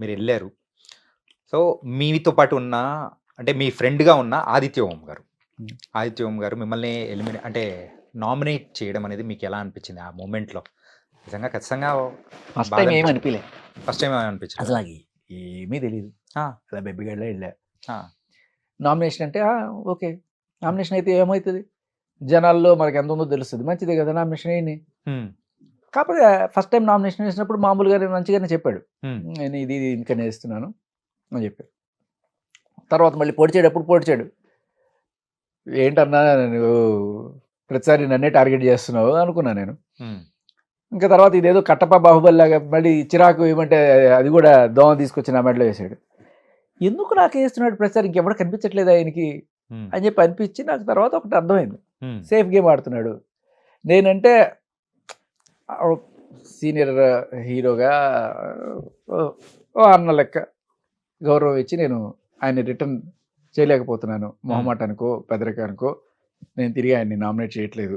మీరు వెళ్ళారు సో మీతో పాటు ఉన్న అంటే మీ ఫ్రెండ్గా ఉన్న ఆదిత్య ఓం గారు. ఆదిత్య ఓం గారు మిమ్మల్ని ఎలిమినేట్ అంటే నామినేట్ చేయడం అనేది మీకు ఎలా అనిపించింది ఆ మూమెంట్లో? నిజంగా ఖచ్చితంగా ఫస్ట్ టైం ఏం అనిపించింది. అనిపించలే ఫస్ట్ టైం అనిపించింది? అసలు నాకు ఏమీ తెలియదు. అలా బెబ్బిగడ్లో వెళ్ళా. నామినేషన్ అంటే ఓకే. నామినేషన్ అయితే ఏమవుతుంది? జనాల్లో మనకి ఎంత ఉందో తెలుస్తుంది. మంచిదే కదా నామినేషన్ Hmm. కాకపోతే ఫస్ట్ టైం నామినేషన్ వేసినప్పుడు మామూలుగా మంచిగానే చెప్పాడు. నేను ఇది ఇది ఇంకా వేస్తున్నాను అని చెప్పాడు తర్వాత మళ్ళీ పొడిచాడు పొడిచాడు ఏంటన్నా నువ్వు ప్రతిసారి నన్నే టార్గెట్ చేస్తున్నావు అనుకున్నా నేను. ఇంకా తర్వాత ఇదేదో కట్టప్ప బాహుబలి లాగా మళ్ళీ చిరాకు ఏమంటే అది కూడా దోమ తీసుకొచ్చి నా మెడలో వేసాడు ఎందుకు నాకు వేస్తున్నాడు ప్రతిసారి ఇంకెవడ కనిపించట్లేదు ఆయనకి. అని చెప్పి అనిపించి నాకు తర్వాత ఒకటి అర్థమైంది. సేఫ్ గేమ్ ఆడుతున్నాడు నేనంటే సీనియర్ హీరోగా ఓ- అన్న లెక్క గౌరవం ఇచ్చి నేను ఆయన రిటర్న్ చేయలేకపోతున్నాను మొహమాటానికో పెదరికానికో నేను తిరిగి ఆయన్ని నామినేట్ చేయట్లేదు.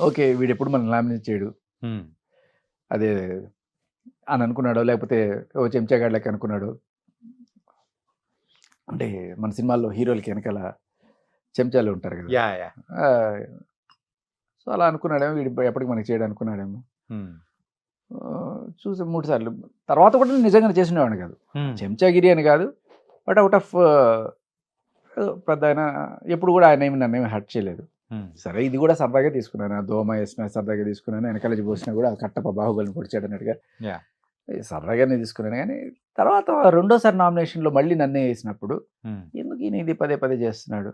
ఓకే వీడు ఎప్పుడు మనం నామినేట్ చేయడు. అదే అని అనుకున్నాడో లేకపోతే ఓ చెంచాగాడ్ లెక్క అనుకున్నాడు అంటే మన సినిమాల్లో హీరోలకి వెనకాల చెంచాలు ఉంటారు కదా యా యా ఆ, సో అలా అనుకున్నాడేమో వీడు ఎప్పటికి మనకి చేయడం అనుకున్నాడేమో. చూసి మూడు సార్లు. తర్వాత కూడా నేను నిజంగానే చేసినవాడిని కాదు. చెంచాగిరి అని కాదు. బట్ అవుట్ ఆఫ్ పెద్ద ఆయన ఎప్పుడు కూడా ఆయన ఏమి నన్ను ఏమి హర్ట్ చేయలేదు. సరే ఇది కూడా సరదాగా తీసుకున్నాను. ఆ దోమ వేసిన సరదాగా తీసుకున్నాను. వెనకాల పోసినా కూడా కట్టప్ప బాహుబలిని పొడిచాడు అన్నట్టుగా సరదాగానే తీసుకున్నాను. కానీ తర్వాత రెండోసారి నామినేషన్లో మళ్ళీ నన్నే వేసినప్పుడు. ఎందుకు ఈయన ఇది పదే పదే చేస్తున్నాడు?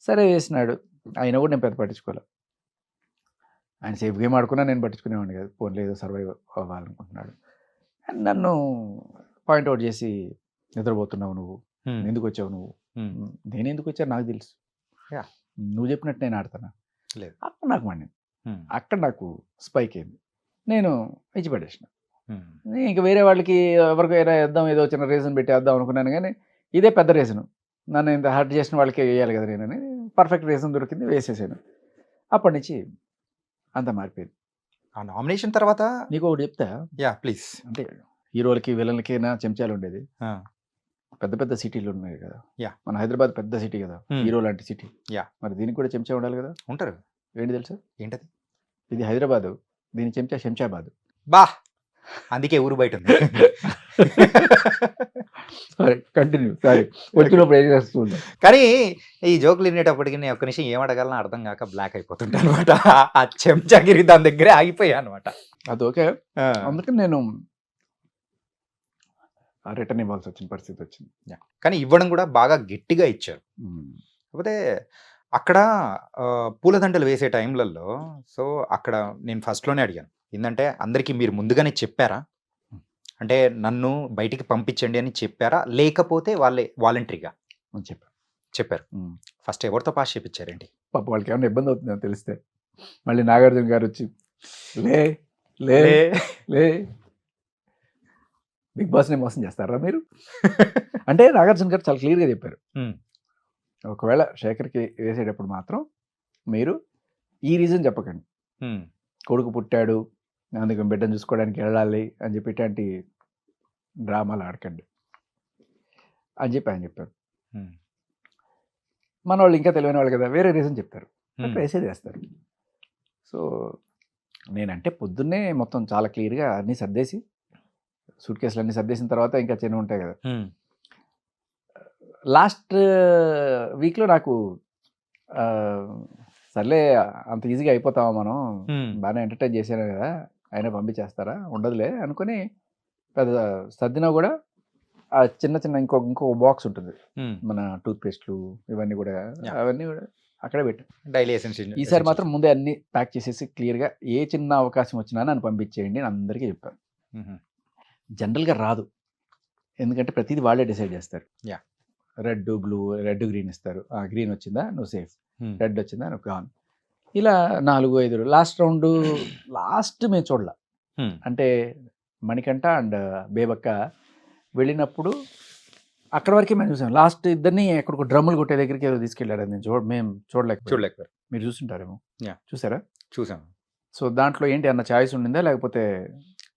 సరే వేసినాడు. ఆయన కూడా నేను పెద్ద పట్టించుకోలే. ఆయన సేఫ్ గేమ్ ఆడుకున్నా నేను పట్టించుకునేవాడిని కాదు ఫోన్లో ఏదో సర్వైవ్ అవ్వాలనుకుంటున్నాడు అండ్ నన్ను పాయింట్అవుట్ చేసి నిద్రపోతున్నావు నువ్వు. ఎందుకు వచ్చావు నువ్వు. నేను ఎందుకు వచ్చాను నాకు తెలుసు. నువ్వు చెప్పినట్టు నేను ఆడుతున్నా లేదు. అక్కడ నాకు మండింది. అక్కడ నాకు స్పైక్ అయింది నేను. నేను ఇంక వేరే వాళ్ళకి ఎవరికి వేరే వేద్దాం ఏదో చిన్న రీజన్ పెట్టి వేద్దాం అనుకున్నాను కానీ ఇదే పెద్ద రీజన్ నన్ను ఇంత హర్ట్ చేసిన వాళ్ళకి వేయాలి కదా నేనని పర్ఫెక్ట్ రీజన్ దొరికింది వేసేసాను అప్పటి నుంచి అంత మారిపోయింది. ఆ నామినేషన్ తర్వాత నీకు ఒకటి చెప్తా. Yeah please. అంటే హీరోలకి విలన్లకి నా చెంచాలు ఉండేది. పెద్ద పెద్ద సిటీలు ఉన్నాయి కదా. Yeah. మన హైదరాబాద్ పెద్ద సిటీ కదా. హీరో లాంటి సిటీ. Yeah. మరి దీనికి కూడా చెంచా ఉండాలి కదా. ఉంటారు. ఏంటి తెలుసా? ఏంటది? ఇది హైదరాబాద్ దీని చెంచా శంషాబాద్. బా! అందుకే ఊరు బయట ఉంది సారీ కంటిన్యూ సారీ వచ్చినప్పుడు ఏం చేస్తుంది కానీ ఈ జోకులు వినేటప్పటికి నేను ఒక్క నిమిషం ఏం అడగాలని అర్థం కాక బ్లాక్ అయిపోతుంటా అనమాట ఆ చెంచాగిరి దాని దగ్గరే ఆగిపోయా అనమాట అది ఓకే. అందుకని నేను రిటర్న్ ఇవ్వాల్సి వచ్చిన పరిస్థితి వచ్చింది. కానీ ఇవ్వడం కూడా బాగా గట్టిగా ఇచ్చారు. కాకపోతే అక్కడ పూలదండలు వేసే టైంలలో సో అక్కడ నేను ఫస్ట్లోనే అడిగాను. ఏంటంటే అందరికీ మీరు ముందుగానే చెప్పారా? అంటే నన్ను బయటికి పంపించండి అని చెప్పారా? లేకపోతే వాళ్ళే వాలంటరీగా? చెప్పారు. ఉమ్. ఫస్ట్ ఎవరితో పాస్ చేపించారండి? పాప వాళ్ళకి ఏమైనా ఇబ్బంది అవుతుందని తెలిస్తే మళ్ళీ నాగార్జున గారు వచ్చి లే లే లే. బిగ్ బాస్ని మోసం చేస్తారా మీరు? అంటే నాగార్జున గారు చాలా క్లియర్గా చెప్పారు. ఒకవేళ శేఖర్కి వేసేటప్పుడు మాత్రం మీరు ఈ రీజన్ చెప్పకండి. కొడుకు పుట్టాడు అందుకని బిడ్డను చూసుకోవడానికి వెళ్ళాలి అని చెప్పి ఇట్లాంటి డ్రామాలు ఆడకండి అని చెప్పి ఆయన చెప్పారు. మన వాళ్ళు ఇంకా తెలియని వాళ్ళు కదా వేరే రీజన్ చెప్తారు. వేసేది వేస్తారు. సో నేనంటే పొద్దున్నే మొత్తం చాలా క్లియర్గా అన్నీ సర్దేసి సూట్ కేసులు అన్నీ సర్దేసిన తర్వాత ఇంకా చిన్న ఉంటాయి కదా. లాస్ట్ వీక్లో నాకు సర్లే అంత ఈజీగా అయిపోతామా మనం? బాగానే ఎంటర్టైన్ చేశాను కదా. అయినా పంపించేస్తారా? ఉండదులే అనుకుని పెద్ద సర్దినా కూడా ఆ చిన్న చిన్న ఇంకో ఇంకో బాక్స్ ఉంటుంది. మన టూత్ పేస్ట్లు ఇవన్నీ కూడా. అవన్నీ కూడా అక్కడే పెట్టాను డైలీ ఎసెన్షియల్ ఈసారి మాత్రం ముందే అన్ని ప్యాక్ చేసేసి క్లియర్గా ఏ చిన్న అవకాశం వచ్చినా నన్ను పంపించేయండి అని అందరికీ చెప్పాను. జనరల్గా రాదు. ఎందుకంటే ప్రతిదీ వాళ్ళే డిసైడ్ చేస్తారు. Yeah. Red blue red green ఇస్తారు. గ్రీన్ వచ్చిందా? నువ్వు సేఫ్. రెడ్ వచ్చిందా? నువ్వు గాన్. ఇలా నాలుగు ఐదు లాస్ట్ రౌండ్ లాస్ట్ మేము చూడాల. అంటే మణికంఠ అండ్ బేబక్క వెళ్ళినప్పుడు అక్కడ వరకే మేము చూసాం. లాస్ట్ ఇద్దరిని ఎక్కడికి డ్రమ్ములు కొట్టే దగ్గరికి ఏదో తీసుకెళ్ళారు అది నేను చూడ మేము చూడలేక చూడలేకపోయారు. మీరు చూస్తుంటారేమో? Yeah. చూసారా? చూసాం. సో దాంట్లో ఏంటి అన్న ఛాయిస్ ఉండిందా? లేకపోతే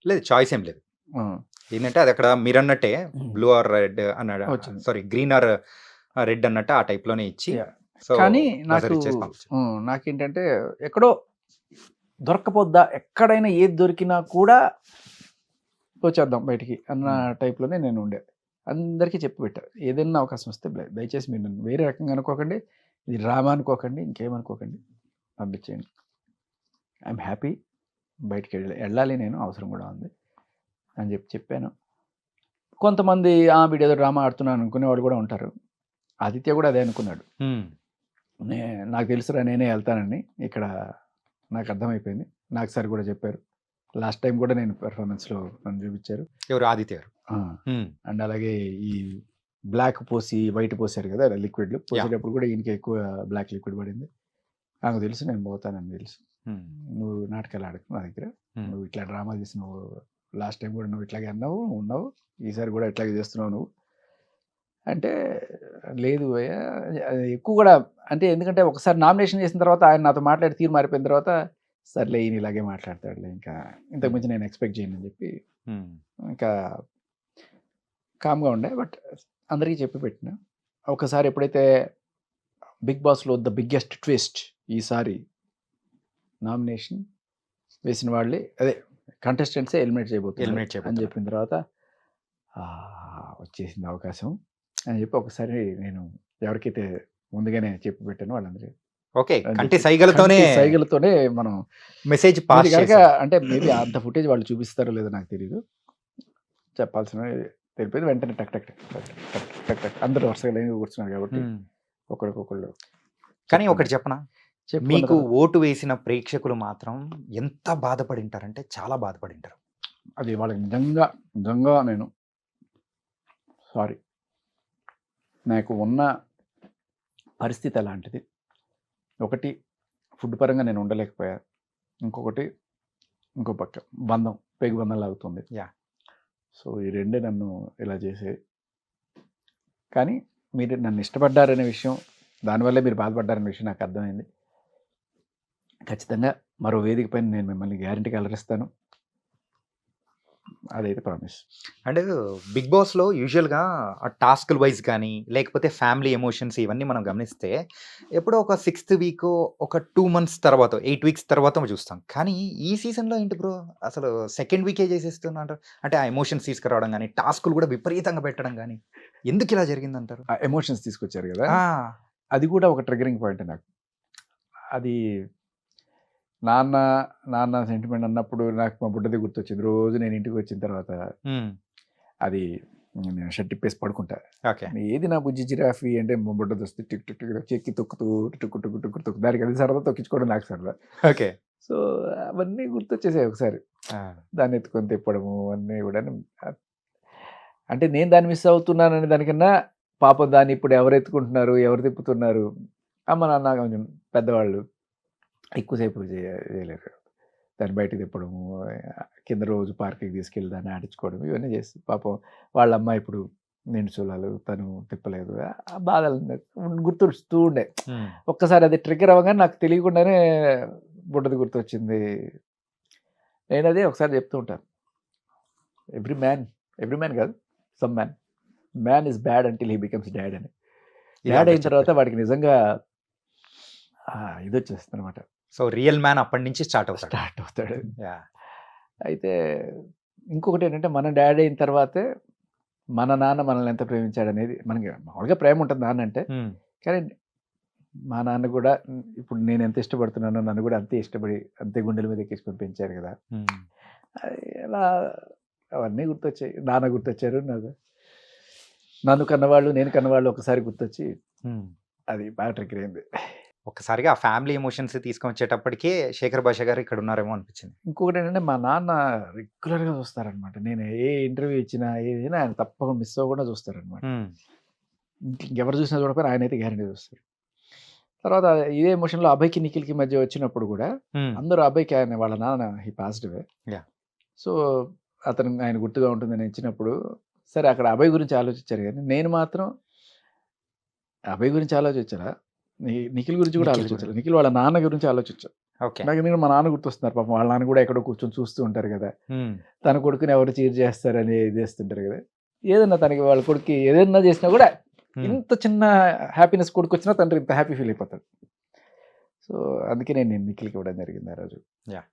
లేదు చాయిస్ ఏం లేదు. ఏంటంటే అది అక్కడ మీరు అన్నట్టే బ్లూ ఆర్ రెడ్ అన్నాడు. సారీ గ్రీన్ ఆర్ రెడ్ అన్నట్టు ఆ టైప్లోనే ఇచ్చి కానీ నాకు నాకేంటంటే ఎక్కడో దొరకపోద్దా ఎక్కడైనా ఏది దొరికినా కూడా వచ్చేద్దాం బయటికి అన్న. టైప్లోనే నేను ఉండే. అందరికీ చెప్పి పెట్టా. ఏదైనా అవకాశం వస్తే దయ- దయచేసి మీరు నన్ను వేరే రకంగా అనుకోకండి. ఇది డ్రామా అనుకోకండి ఇంకేమనుకోకండి పంపించేయండి. I'm happy. బయటికి వెళ్ళి వెళ్ళాలి నేను అవసరం కూడా ఉంది అని చెప్పి చెప్పాను. కొంతమంది ఆ వీడియో డ్రామా ఆడుతున్నాను అనుకునే వాళ్ళు కూడా ఉంటారు. ఆదిత్య కూడా అదే అనుకున్నాడు. నే నాకు తెలుసురా నేనే వెళ్తానని. ఇక్కడ నాకు అర్థమైపోయింది. నాకు సార్ కూడా చెప్పారు. లాస్ట్ టైం కూడా నేను పెర్ఫార్మెన్స్లో నన్ను చూపించారు. ఎవరు? ఆదిత్య గారు. అండ్ అలాగే ఈ బ్లాక్ పోసి వైట్ పోసారు కదా లిక్విడ్ పోసేటప్పుడు కూడా ఈయనకి ఎక్కువ బ్లాక్ లిక్విడ్ పడింది. నాకు తెలుసు నేను పోతానని తెలుసు. నువ్వు నాటకాలు ఆడకు నా దగ్గర. నువ్వు ఇట్లా డ్రామా చేసి నువ్వు లాస్ట్ టైం కూడా నువ్వు ఇట్లాగే అన్నావు ఉన్నావు. ఈసారి కూడా ఇట్లాగే చేస్తున్నావు నువ్వు. అంటే లేదు ఎక్కువ కూడా అంటే ఎందుకంటే ఒకసారి నామినేషన్ చేసిన తర్వాత ఆయన నాతో మాట్లాడి తీరు మారిపోయిన తర్వాత సర్లే ఈయన ఇలాగే మాట్లాడతాడులే ఇంకా ఇంతకు మించి నేను ఎక్స్పెక్ట్ చేయను అని చెప్పి ఇంకా కామ్గా ఉండే. బట్ అందరికీ చెప్పి పెట్టిన. ఒకసారి ఎప్పుడైతే బిగ్ బాస్లో ద బిగ్గెస్ట్ ట్విస్ట్ ఈసారి నామినేషన్ వేసిన వాళ్ళే అదే కంటెస్టెంట్సే ఎలిమినేట్ చేయబోతున్నారు Eliminate అని. చెప్పిన తర్వాత "ఆ, వచ్చేసింది అవకాశం. అని చెప్పి ఒకసారి నేను ఎవరికైతే ముందుగానే చెప్పి పెట్టానో వాళ్ళందరూ ఓకే. కంటి సైగలతోనే సైగలతోనే మనం మెసేజ్ పాస్ కనుక అంటే మేబీ అంత ఫుటేజ్ వాళ్ళు చూపిస్తారో లేదో నాకు తెలియదు చెప్పాల్సిన తెలిపోయింది వెంటనే టక్ టక్ టక్ టక్ టక్ అందరూ వరుసగా లైన్గా కూర్చున్నారు కాబట్టి ఒకరికొకళ్ళు కానీ ఒకటి చెప్పనా? మీకు ఓటు వేసిన ప్రేక్షకులు మాత్రం ఎంత బాధపడి ఉంటారంటే చాలా బాధపడి ఉంటారు అది వాళ్ళకి నిజంగా నిజంగా నేను సారీ. నాకు ఉన్న పరిస్థితి అలాంటిది ఒకటి ఫుడ్ పరంగా నేను ఉండలేకపోయా. ఇంకొకటి ఇంకో పక్క బంధం పేగు బంధం లాగుతుంది. Yeah. సో ఈ రెండే నన్ను ఇలా చేసే. కానీ మీరు నన్ను ఇష్టపడ్డారనే విషయం దానివల్లే మీరు బాధపడ్డారనే విషయం నాకు అర్థమైంది. ఖచ్చితంగా మరో వేదిక పైన నేను మిమ్మల్ని గ్యారంటీగా అలరిస్తాను. అదైతే ప్రామిస్. అండ్ బిగ్ బాస్లో యూజువల్గా టాస్క్ వైజ్ కానీ లేకపోతే ఫ్యామిలీ ఎమోషన్స్ ఇవన్నీ మనం గమనిస్తే ఎప్పుడో ఒక సిక్స్త్ వీక్ ఒక టూ మంత్స్ తర్వాత ఎయిట్ వీక్స్ తర్వాత చూస్తాం. కానీ ఈ సీజన్లో ఏంటి బ్రో? అసలు సెకండ్ వీకే చేసేస్తున్నారు అంటే ఆ ఎమోషన్స్ తీసుకురావడం కానీ టాస్కులు కూడా విపరీతంగా పెట్టడం కానీ ఎందుకు ఇలా జరిగిందంటారు? ఎమోషన్స్ తీసుకొచ్చారు కదా? అది కూడా ఒక ట్రిగరింగ్ పాయింట్ నాకు. అది నాన్న నాన్న సెంటిమెంట్ అన్నప్పుడు నాకు మా బుడ్డది గుర్తొచ్చింది. రోజు నేను ఇంటికి వచ్చిన తర్వాత అది నేను షర్ట్ ఇప్పేసి పడుకుంటా. ఓకే. ఏది నా బుజ్జి జిరాఫీ అంటే మా బుడ్డది వస్తే టిక్ టిక్ టిక్ చెక్కి తొక్కుతూ టుక్కు టుక్కు టుక్కు తొక్కు దానికి అది సరదా తొక్కించుకోవడం నాకు సరదా. ఓకే. సో అవన్నీ గుర్తొచ్చేసాయి ఒకసారి. దాన్ని ఎత్తుకొని తిప్పడము అన్నీ కూడా. అంటే నేను దాన్ని మిస్ అవుతున్నానని దానికన్నా పాపం దాన్ని ఇప్పుడు ఎవరు ఎత్తుకుంటున్నారు ఎవరు తిప్పుతున్నారు? అమ్మ నాన్న కొంచెం పెద్దవాళ్ళు. ఎక్కువసేపు చేయ- చేయలేరు. దాన్ని బయటకు తిప్పడము కింద రోజు పార్క్కి తీసుకెళ్ళి దాన్ని ఆడించుకోవడం ఇవన్నీ చేసి పాపం వాళ్ళ అమ్మ ఇప్పుడు నిండు చూడాలు తను తిప్పలేదు. ఆ బాధలు గుర్తుస్తూ ఉండే. ఒక్కసారి అది ట్రిగ్గర్ అవ్వగానే నాకు తెలియకుండానే బుడ్డది గుర్తొచ్చింది. నేను అదే ఒకసారి చెప్తూ ఉంటాను ఎవ్రీ మ్యాన్ ఎవ్రీ మ్యాన్ కాదు some man man is bad until he becomes dad అని. డాడ్ అయిన తర్వాత వాడికి నిజంగా ఇది వచ్చేస్తుంది అనమాట సో రియల్ మ్యాన్ అప్పటి నుంచి స్టార్ట్ అవుతాడు. స్టార్ట్ అవుతాడు. యా. అయితే ఇంకొకటి ఏంటంటే మన డాడ్ అయిన తర్వాతే మన నాన్న మనల్ని ఎంత ప్రేమించాడు అనేది మనకి మామూలుగా ప్రేమ ఉంటుంది నాన్న అంటే కానీ మా నాన్న కూడా ఇప్పుడు నేను ఎంత ఇష్టపడుతున్నానో నన్ను కూడా అంతే ఇష్టపడి అంతే గుండెల మీద ఎక్కించుకొని పెంచారు కదా. ఎలా అవన్నీ గుర్తొచ్చాయి. నాన్న గుర్తొచ్చారు నాకు. నన్ను కన్నవాళ్ళు నేను కన్నవాళ్ళు ఒకసారి గుర్తొచ్చి. అది బాగా ట్రిగ్గర్ అయింది. ఒక్కసారిగా ఆ ఫ్యామిలీ ఎమోషన్స్ తీసుకొని వచ్చేటప్పటికే శేఖర్ భాష గారు ఇక్కడ ఉన్నారేమో అనిపించింది. ఇంకొకటి ఏంటంటే మా నాన్న రెగ్యులర్గా చూస్తారనమాట నేను ఏ ఇంటర్వ్యూ ఇచ్చినా ఏదైనా ఆయన తప్పకుండా మిస్ అవ్వకుండా చూస్తారనమాట ఇంకెవరు చూసినా చూడకపోయినా ఆయన అయితే గ్యారంటీ చూస్తారు. తర్వాత ఇదే ఎమోషన్లో అభయ్కి నిఖిల్కి మధ్య వచ్చినప్పుడు కూడా అందరూ అబ్బాయికి ఆయన వాళ్ళ నాన్న హీ పాజిటివే. సో అతను ఆయన గుర్తుగా ఉంటుందని ఇచ్చినప్పుడు సరే అక్కడ అబ్బాయి గురించి ఆలోచించారు కానీ నేను మాత్రం అబ్బాయి గురించి ఆలోచించరా నిఖిల్ గురించి కూడా నిఖిల్ ఆలోచించారు. నిఖిల్ వాళ్ళ నాన్న గురించి ఆలోచించారు. ఓకే. నాకు ఎందుకంటే మా నాన్న గుర్తొస్తున్నారు? పాపం వాళ్ళ నాన్న కూడా ఎక్కడో కూర్చొని చూస్తూ ఉంటారు కదా. తన కొడుకుని ఎవరు చీర్ చేస్తారని ఇది చేస్తుంటారు కదా. ఏదన్నా తనకి వాళ్ళ కొడుకు ఏదన్నా చేసినా కూడా ఇంత చిన్న హ్యాపీనెస్ కొడుకు వచ్చినా తండ్రి ఇంత హ్యాపీ ఫీల్ అయిపోతాడు. సో అందుకే నేను నిఖిల్కి ఇవ్వడం జరిగింది ఆ రోజు. యా.